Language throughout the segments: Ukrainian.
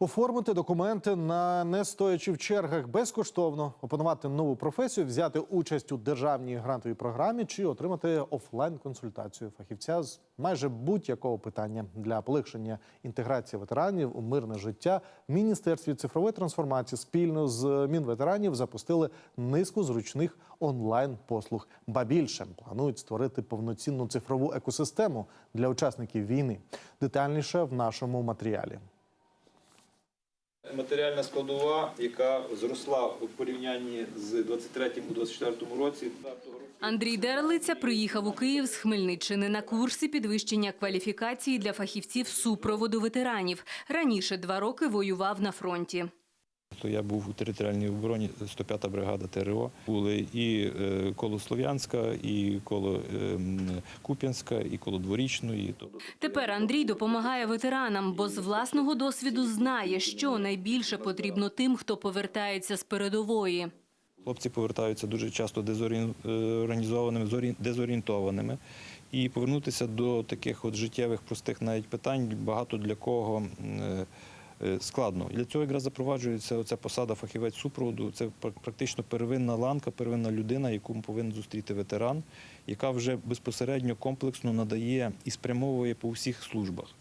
Оформити документи на не стоячи в чергах безкоштовно, опанувати нову професію, взяти участь у державній грантовій програмі чи отримати офлайн консультацію фахівця з майже будь-якого питання для полегшення інтеграції ветеранів у мирне життя. В міністерстві цифрової трансформації спільно з мінветеранів запустили низку зручних онлайн послуг. Ба більше планують створити повноцінну цифрову екосистему для учасників війни. Детальніше в нашому матеріалі. Матеріальна складова, яка зросла у порівнянні з 23-24 році. Андрій Дерлиця приїхав у Київ з Хмельниччини на курси підвищення кваліфікації для фахівців супроводу ветеранів. Раніше два роки воював на фронті. То я був у територіальній обороні 105-та бригада ТРО. Були і е, коло Слов'янська, і коло ем, Куп'янська, і коло Дворічної. Тобто Тепер Андрій допомагає ветеранам, бо з власного досвіду знає, що найбільше потрібно тим, хто повертається з передової. Хлопці повертаються дуже часто дезорієн- е, дезорієнтованими. І повернутися до таких от життєвих простих навіть питань багато для кого е, е, складно. Для цього якраз запроваджується оця посада фахівець супроводу. Це практично первинна ланка, первинна людина, яку повинен зустріти ветеран, яка вже безпосередньо комплексно надає і спрямовує по всіх службах.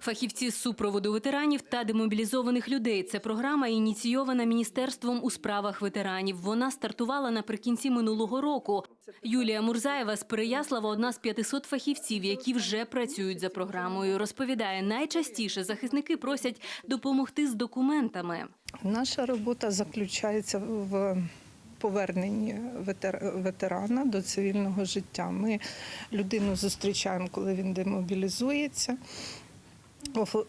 Фахівці з супроводу ветеранів та демобілізованих людей. Це програма ініційована міністерством у справах ветеранів. Вона стартувала наприкінці минулого року. Юлія Мурзаєва з Переяслава одна з 500 фахівців, які вже працюють за програмою. Розповідає, найчастіше захисники просять допомогти з документами. Наша робота заключається в поверненні ветер- ветерана до цивільного життя. Ми людину зустрічаємо, коли він демобілізується.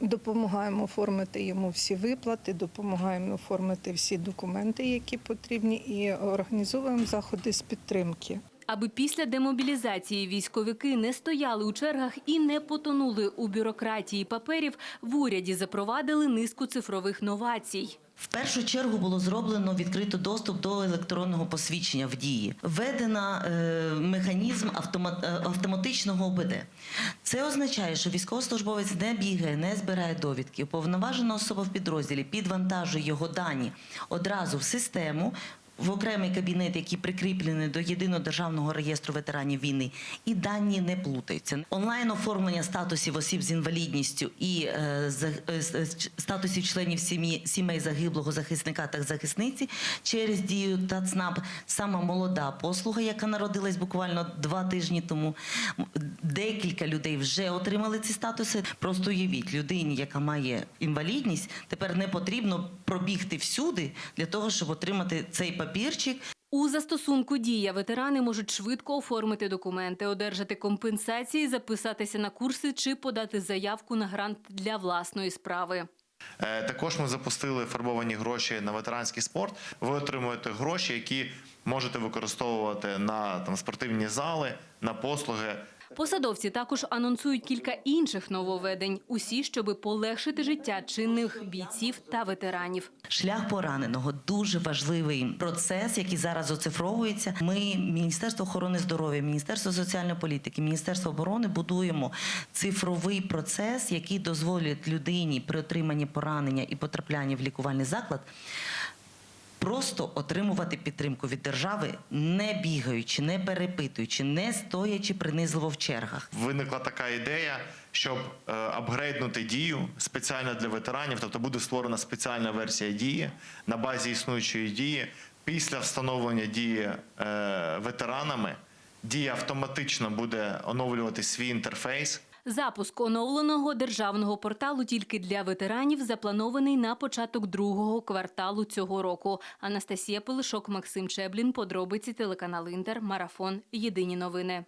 Допомагаємо оформити йому всі виплати, допомагаємо оформити всі документи, які потрібні, і організовуємо заходи з підтримки. Аби після демобілізації військовики не стояли у чергах і не потонули у бюрократії паперів, в уряді запровадили низку цифрових новацій. В першу чергу було зроблено відкрито доступ до електронного посвідчення в дії. Введено е, механізм автомат, е, автоматичного ОБД. Це означає, що військовослужбовець не бігає, не збирає довідки. Уповноважена особа в підрозділі підвантажує його дані одразу в систему. В окремий кабінет, який прикріплений до єдиного державного реєстру ветеранів війни, і дані не плутаються. Онлайн оформлення статусів осіб з інвалідністю і е, е, е, статусів членів сім'ї сімей загиблого захисника та захисниці через дію ТАЦНАП. Сама молода послуга, яка народилась буквально два тижні тому. Декілька людей вже отримали ці статуси. Просто уявіть, людині, яка має інвалідність, тепер не потрібно пробігти всюди для того, щоб отримати цей папірчик. У застосунку дія ветерани можуть швидко оформити документи, одержати компенсації, записатися на курси чи подати заявку на грант для власної справи. Е, Також ми запустили фарбовані гроші на ветеранський спорт. Ви отримуєте гроші, які можете використовувати на там спортивні зали, на послуги. Посадовці також анонсують кілька інших нововведень. Усі, щоби полегшити життя чинних бійців та ветеранів. Шлях пораненого дуже важливий процес, який зараз оцифровується. Ми, Міністерство охорони здоров'я, Міністерство соціальної політики, Міністерство оборони будуємо цифровий процес, який дозволить людині при отриманні поранення і потраплянні в лікувальний заклад. Просто отримувати підтримку від держави, не бігаючи, не перепитуючи, не стоячи принизливо в чергах. Виникла така ідея, щоб е, апгрейднути дію спеціально для ветеранів. Тобто буде створена спеціальна версія дії на базі існуючої дії. Після встановлення дії е, ветеранами дія автоматично буде оновлювати свій інтерфейс. Запуск оновленого державного порталу тільки для ветеранів запланований на початок другого кварталу цього року. Анастасія Пилишок, Максим Чеблін. Подробиці телеканал Інтер. Марафон. Єдині новини.